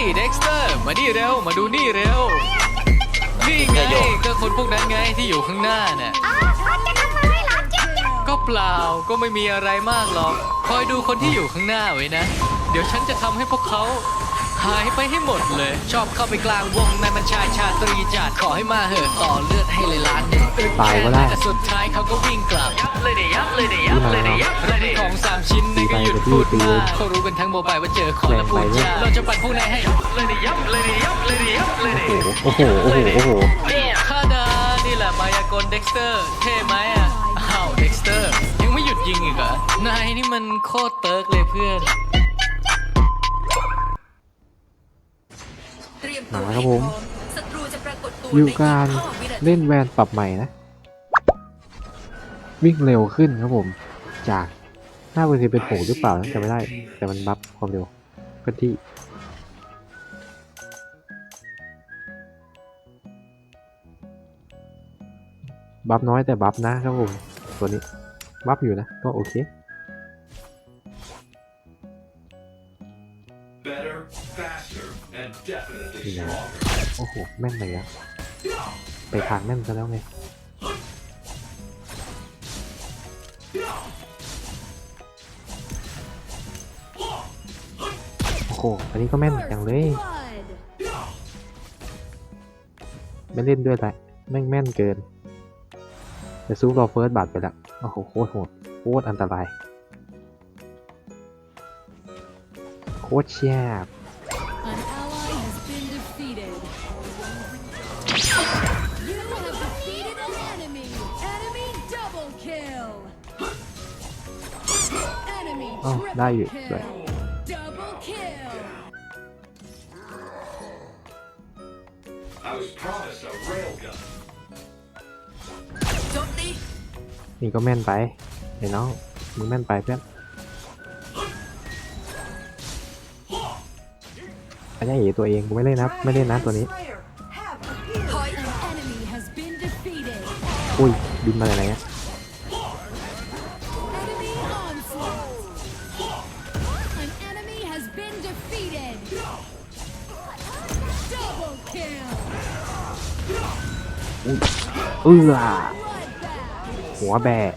ยเด็กสเตอร์มานี่เร็วมาดูนี่เร็วนี่ไงก็คนพวกนั้นไงที่อยู่ข้างหน้าน่ะอ๋อเขาจะทำอะไรเหรอจิ๊บจิ๊บก็เปล่าก็ไม่มีอะไรมากหรอก คอยดูคนที่อยู่ข้างหน้าไว้นะ เดี๋ยวฉันจะทำให้พวกเขาหายไปให้หมดเลย ชอบเข้าไปกลางวงในมันชายชาตรีจัดขอให้มาเหอะต่อเลือดให้เลยล้านหนึ่ง ตายก็ได้แต่สุดท้ายเขาก็วิ่งกลับยับเลยเดียับเลยเดียับเลยเดียับเลยดิของสามชิ้นนี่ก็หยุดพูดมากเขารู้กันทั้งโมบายว่าเจอคนแล้วพูดจาเราจะปั่นพวกนายให้ยับเลยเดียับเลยเดียับเลยเดียับเลยดิโอ้โหโอ้โหโอ้โหคาดานี่แหละมายากลเด็กสเตอร์เท่ไหมอะอ้าวเด็กสเตอร์ยังไม่หยุดยิงอีกเหรอนายนี่มันโคตรเติร์กเลยเพื่อนเตรียมมาตัวครับผม ววิวในการอีห้วินาทีเล่นแวนปรับใหม่นะ วิ่งเร็วขึ้นครับผม จากหน้าเวทีเป็นโผหรือเปล่านะจำไม่ได้ แต่มันบัฟความเร็วก็ที่บัฟน้อยแต่บัฟนะครับผม ตัวนี้ บัฟอยู่นะ ก็โอเค Better, faster, and definitely Yeah. stronger. โอ้โห แม่นเลยอะ ไปทางแม่นซะแล้วไงโอ้โหอันนี้ก็แม่นอย่างเลยไม่เล่นด้วยแหละแม่งแม่นเกินแต่ซูรอเฟิร์สบัตรไปละโอ้โหโคตรโหดโคตรอันตรายโคตรแช่บ Enemy อ้าว triple ได้อยู่ kill. ด้วย Double kill. I was promised a railgun. โจมตีนี่ก็แม่นไปไอ้น้องมึงแม่นไปเพื่อนอันนี้อีตัวเองกูไม่เล่นนะไม่เล่นนะตัวนี้ถอย An enemy has been defeated. อุ้ยบินมาจากไหนอะ เอื้อ Bloodbath. หัวแบะ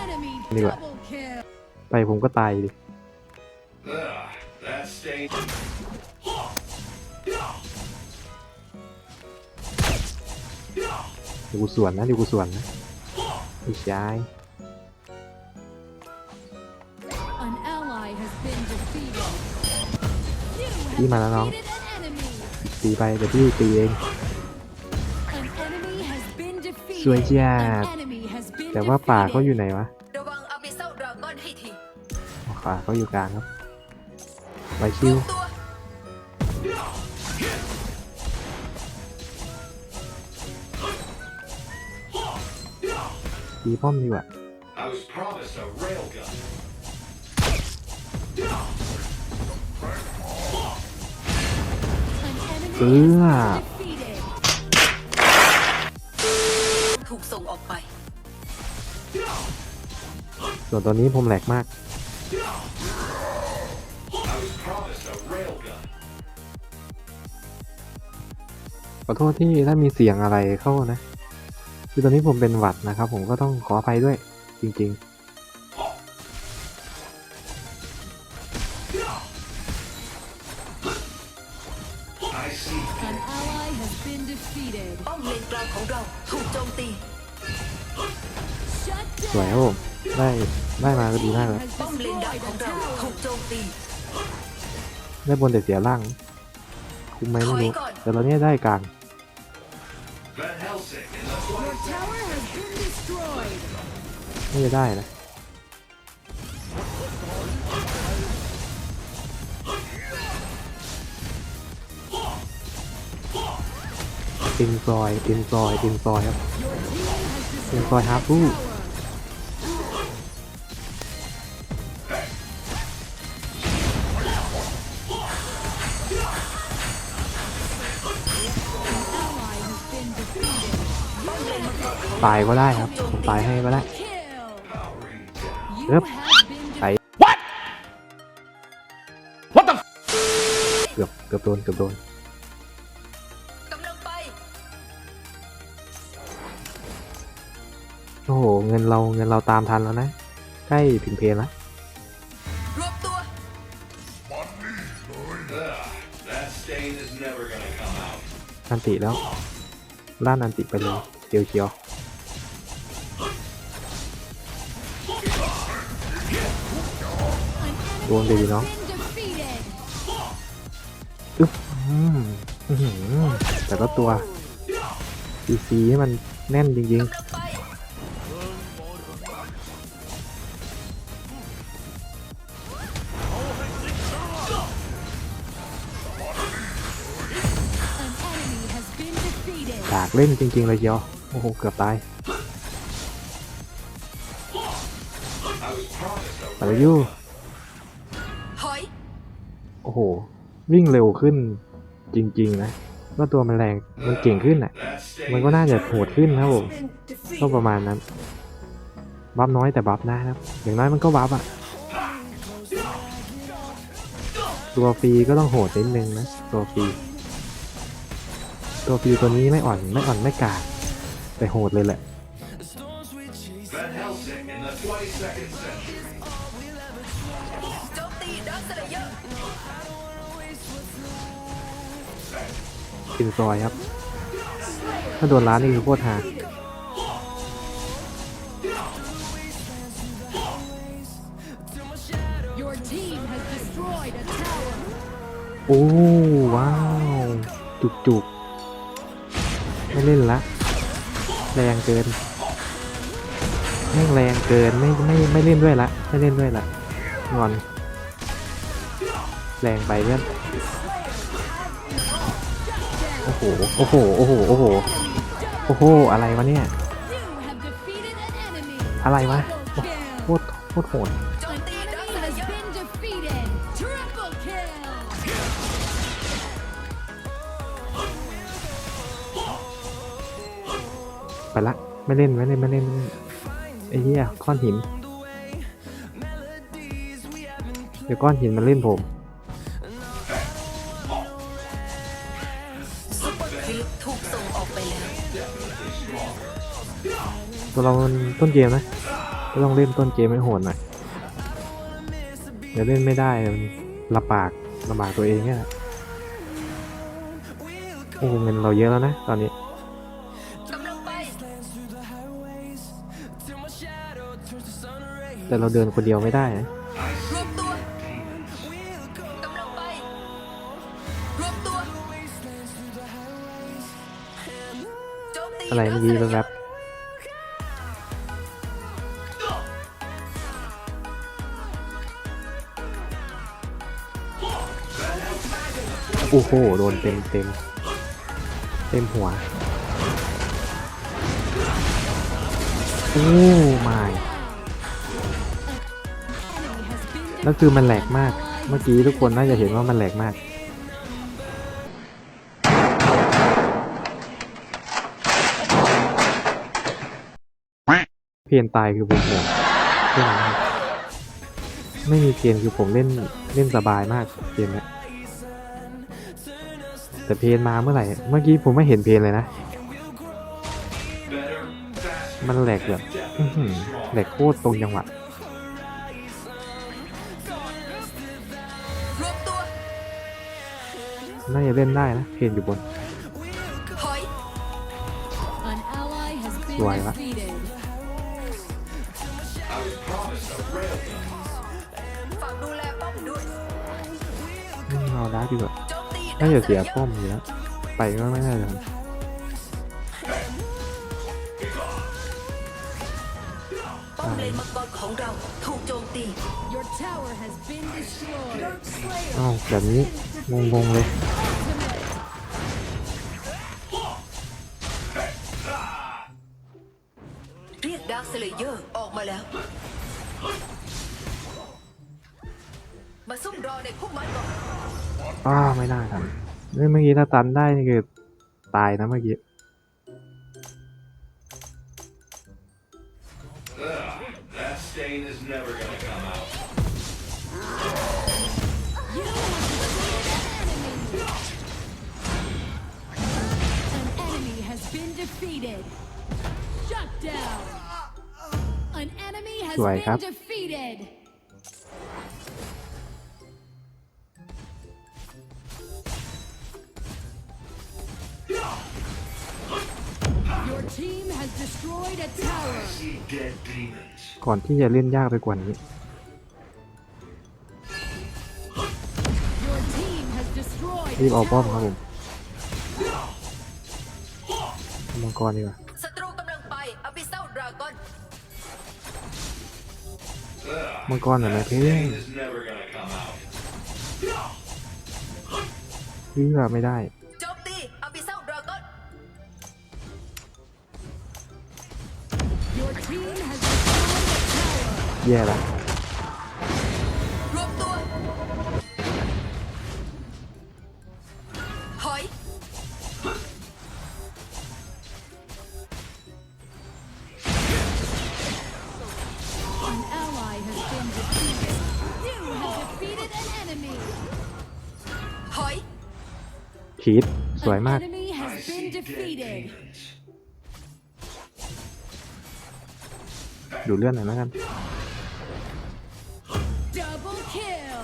Enemy Đi bạn. double kill. ไปผมก็ตายดิ Ugh, that stain. เดี๋ยวกูสวนนะเดี๋ยวกูสวนนะไม่ใช่ An ally has been defeated. You พี่ have มาแล้วน้อง defeated an enemy. ตีไปเดี๋ยวพี่ตีเอง สวยจัดแต่ว่าป่าเขาอยู่ไหนวะระวังอาบิเซลดราก้อนให้ทีป่าเขาอยู่กลางครับไวชิวตีป้อมดีกว่าเออ ถูกส่งออกไป ส่วนตัวนี้ผมแหลกมาก ขอโทษที่ถ้ามีเสียงอะไรเข้านะ คือตอนนี้ผมเป็นหวัดนะครับ ผมก็ต้องขออภัยด้วยจริง ๆ been defeated. ป้อมเลนกลางของเราถูกโจมตี Shut ๆสวยครับผมได้ได้มาก็ดีมากแล้ว has ป้อมเลนดัก destroyed ของ a เรา tower. ถูกโจมตี ได้บนแต่เสียล่าง คุ้มไหมไม่รู้ แต่ตอนนี้ได้กลาง Van Helsing in the Your flight. tower has been destroyed. ไม่ได้นะ อินซอยอินซอยอินซอยครับ Your team has อิน destroyed ซอยฮาร์ฟู tower. Ally has been defeated. ตายก็ได้ครับผมตายให้ก็ได้ Kill. Powering down. You Yep. have been Bye. defeated. กือบเกือบโดนเกือบโดน เงินเราเงินเราตามทันแล้วนะ ใกล้ถึงเพลแล้วรวบตัว Ugh, that stain is never gonna come out. อันติแล้วล่านอันติไปเลยเกียวเกียว An Go on, enemy baby, has now. been defeated. อึ๊บอืมอื้อหือแต่ละตัวซีซีให้มันแน่นจริงกากเล่นจริง ๆ เลยเกียวโอ้โห เกือบตาย I was promised a แต่ละยูถอยโอ้โห วิ่งเร็วขึ้นจริง ๆ นะก็ตัวมันแรง มันเก่งขึ้นอะ that stain มันก็น่าจะโหดขึ้นนะครับผม been defeated ก็ประมาณนั้น บัฟน้อยแต่บัฟนะครับ อย่างน้อยมันก็บัฟอะ ตัวฟรีก็ต้องโหดนิดนึงนะ ตัวฟรี ตัวฟรีตัวนี้ไม่อ่อนไม่อ่อนไม่กากแต่โหดเลยแหละ Van Helsing in the 22nd century. โจมตีดักสเลเยอร์กินซอยครับ ถ้าโดนร้านนี่คือโคตรหา Your team has destroyed a tower. โอ้ว้าว จุกจุก ไม่เล่นละ แรงเกินแม่งแรงเกินไม่ไม่ไม่เล่นด้วยละไม่เล่นด้วยละงอน แรงไปเพื่อนโอ้โหโอ้โหโอ้โหโอ้โหโอ้โหอะไรวะเนี่ยอะไรวะโคตรโคตรโหด ละไม่เล่นไม่เล่นไม่เล่นไม่เล่นไอ้เหี้ยก้อนหิน เดี๋ยวก้อนหินมันเล่นผมถูกส่งออกไปแล้วตัวเราต้นเกมนะก็ต้องเล่นต้นเกมให้โหดหน่อยเดี๋ยวเล่นไม่ได้มันลำบากลำบากตัวเองเนี่ยโอ้เงินเราเยอะแล้วนะตอนนี้ แต่เราเดินคนเดียวไม่ได้นะรวบตัวกำลังไป รวบตัวโจมตีอะไรเมื่อกี้แป๊บๆโอ้โห โดนเต็มเต็มเต็มหัว โอ้ไแล้วคือมันแหลกมาก เมื่อกี้ทุกคนน่าจะเห็นว่ามันแหลกมาก เพียนตายคือผมผมแค่นั้นไม่มีเพนคือผมเล่นเล่นสบายมากเกมเนี้ยแต่เพนมาเมื่อไหร่ เมื่อกี้ผมไม่เห็นเพนเลยนะ มันแหลกแบบแหลกโคตรตรงจังหวะ วบตัวน่าจะเล่นได้นะเพนอยู่บน ถอย An ally has been Why not? defeated. I was promised a railgun. ฝากดูแลป้อมด้วยอืมเอาได้ดีกว่าโจมตีน่าจะเสียดักสลป้อมอยู่แล้วไปก็ไม่น่าจะทัน อ้าวแบบนี้งงๆเลยเรียกดาร์คสเลเยอร์ออกมาแล้ว มาซุ่มรอในพุ่มไม้ก่อนอ้าวไม่น่าทันเฮ้ยเมื่อกี้ถ้าตันได้นี่คือตายนะเมื่อกี้ Shut down. An enemy has สวยครับ been defeated. Your team has destroyed a tower. See dead demons. ก่อนที่จะเล่นยากไปกว่านี้ Your team has destroyed รีบ a เอาป้อมครับผ tower. ม มังกรดีกว่าศัตรูกำลังไปอบิเซลดราก้อนมังกรหน่อยไหมเพื่อน Pain is never gonna come out. เลือไม่ได้โจมตีอบิเซลดราก้อน Your team has destroyed a tower. แย่ละ enemy. ถอยชีดสวย An มาก enemy has been defeated. Demons. ดูเลื่อนหน่อยแล้วกัน Double kill.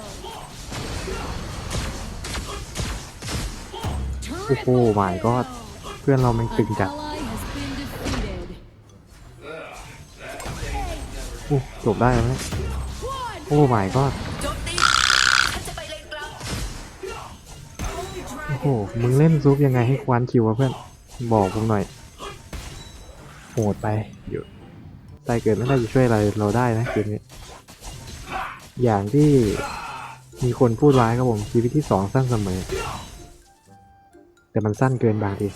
โอ้โห Triple my god kill. เพื่อนเรามันตึง An จัด ally has been defeated. โอ้จบได้แล้วเนี่ย One โอ้ my god โจมตี อ้โห มึงเล่นซุปยังไงให้คว้านคิววะเพื่อน บอกผมหน่อย โหดไปอยู่ตายเกิดไม่ได้จะช่วยอะไรเราได้นะเกมนี้ อย่างที่มีคนพูดไว้ครับผมชีวิตที่สองสั้นเสมอ แต่มันสั้นเกินบางที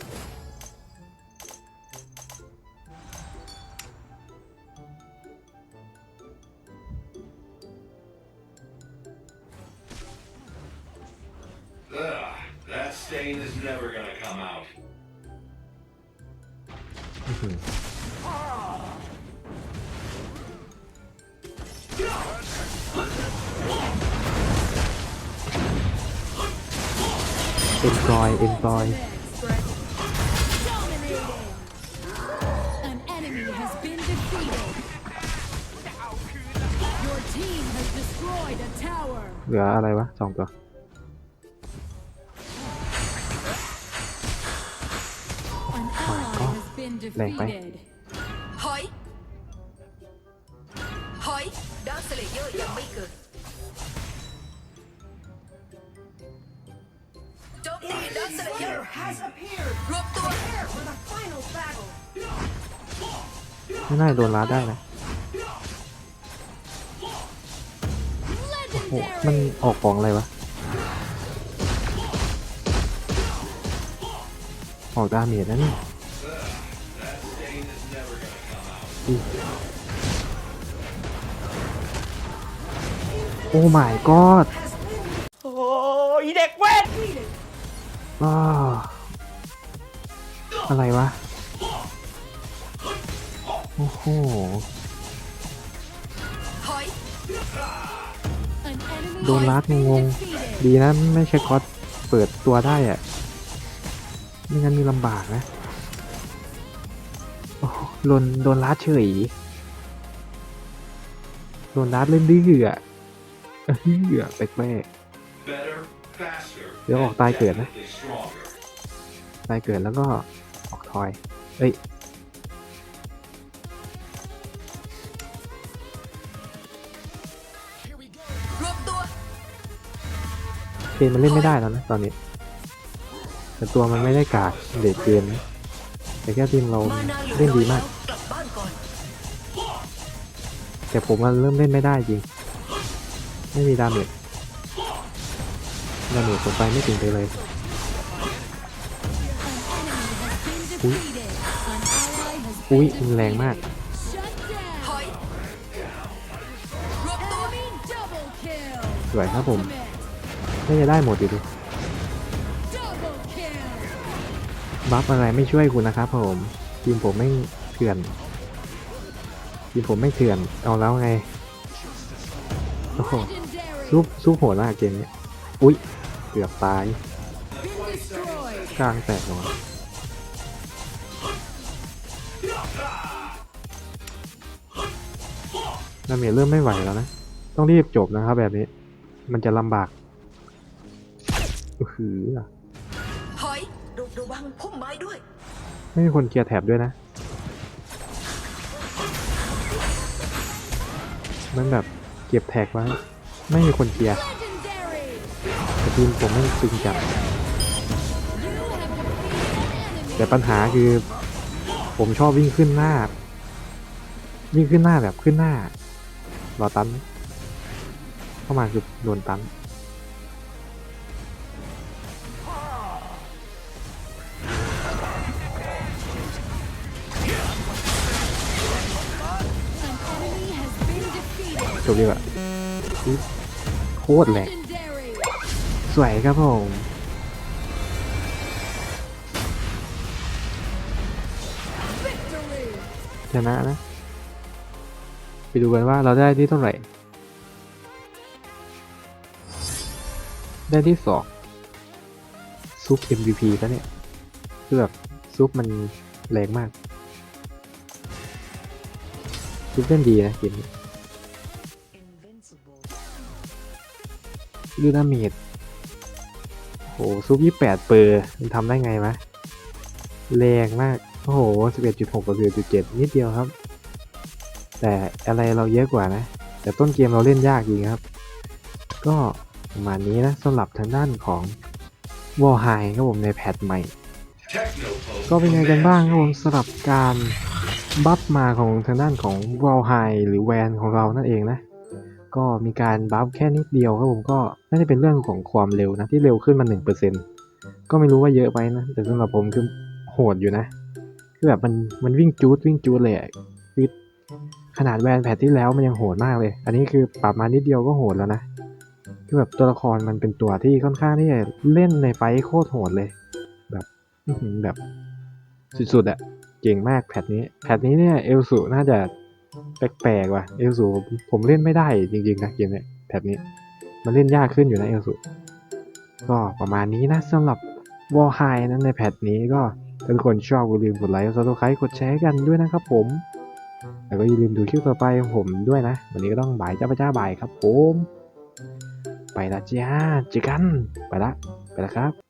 ย dominating. An enemy has been defeated. Your team has destroyed a tower. เหลืออะไรวะสองตัว Ally has been Lẹ phải. defeated. ถอยถอยดาวสเลเยอร์ยังไม่เกิดโจมตีดาวสเลเยอร์รวมตัวไม่น่าจะโดนรัดได้นะโอ้มัน Legendary. ออกของอะไรวะ ออกดาเมจนะนี่ อีโอ้ my god โอ้ยเด็กเว้นอ้าอะไรวะ โอ้โหถอย An enemy โดนรัด has been งง defeated. ดีนะไม่ใช่คอสเปิดตัวได้อะไม่งั้นมีลำบากนะ โดนโดนรัดเฉยโดนรัดเล่นดื้ออะเฮ้ยแปลก Better, faster, ๆเดี๋ยวออกตายเกิดนะ ตายเกิดแล้วก็ออกทอย เอ้ยเกมมันเล่นไม่ได้แล้วนะตอนนี้ แต่ตัวมันไม่ได้กากเด็ดเกมนะ แต่แก้ทีมเราเล่นดีมาก แต่ผมมันเริ่มเล่นไม่ได้จริง ไม่มีดาเมจดาเมจผมไปไม่ถึงไปเลยอุ้ยอุ้ยแรงมากสวยครับผมน่าจะได้หมดอยู่ดี บัฟอะไรไม่ช่วยคุณนะครับผมทีมผมไม่เถื่อนทีมผมไม่เถื่อนเอาแล้วไงโอ้โหซุปซุปโหดมากเกมนี้อุ้ยเกือบตายกลางแตกหรอดาเมจเริ่มไม่ไหวแล้วนะ ต้องรีบจบนะครับแบบนี้ มันจะลำบาก อือหือ ระวังพุ่มไม้ด้วย ไม่มีคนเคลียร์แถบด้วยนะ มันแบบเก็บแท็กไว้ ไม่มีคนเคลียร์แต่ทีมผมไม่ตึงจัด You have defeated an enemy. แต่ปัญหาคือ ผมชอบวิ่งขึ้นหน้า วิ่งขึ้นหน้าแบบขึ้นหน้ารอตัน เข้ามาคือโดนตัน จบดีกว่าโคตรแหลกสวยครับผมชนะนะ ไปดูกันว่าเราได้ที่เท่าไหร่ ได้ที่สองซุป MVP แล้วเนี่ย คือแบบซุปมันแรงมาก ซุปเล่นดีนะเกมนี้ ดูดาเมจโหซุป28เปอร์มันทำได้ไงวะแรงมาก โอ้โห11.6กับ11.7นิดเดียวครับ แต่อะไรเราเยอะกว่านะ แต่ต้นเกมเราเล่นยากจริงครับ ก็ประมาณนี้นะสำหรับทางด้านของวอลไฮครับผมในแพทใหม่ ก็เป็นไงกันบ้างครับผมสำหรับการบัฟมาของทางด้านของวอลไฮหรือแวนของเรานั่นเองนะ ก็มีการบัฟแค่นิดเดียวครับผมก็น่าจะเป็นเรื่องของความเร็วนะที่เร็วขึ้นมา 1%ก็ไม่รู้ว่าเยอะไปนะ แต่สำหรับผมคือโหดอยู่นะ คือแบบมันมันวิ่งจูดวิ่งจูดเลยคือขนาดแวนแพทที่แล้วมันยังโหดมากเลย อันนี้คือปรับมานิดเดียวก็โหดแล้วนะ คือแบบตัวละครมันเป็นตัวที่ค่อนข้างที่จะเล่นในไฟโคตรโหดเลย แบบแบบสุดๆอะเก่งมากแพทนี้ แพทนี้เนี่ยเอลสูน่าจะ แปลกๆว่ะเอลสูผมเล่นไม่ได้จริงๆนะเกมเนี้ยแพทนี้ มันเล่นยากขึ้นอยู่นะเอลสูก็ประมาณนี้นะสำหรับวอลไฮนั้นในแพทนี้ก็ถ้าทุกคนชอบอย่าลืมกดไลค์กดซับสไครต์กดแชร์กันด้วยนะครับผม แล้วก็อย่าลืมดูคลิปต่อไปของผมด้วยนะ วันนี้ก็ต้องบายเจ้าพระเจ้าบายครับผม ไปละจ้าเจอกัน ไปละ ไปละครับ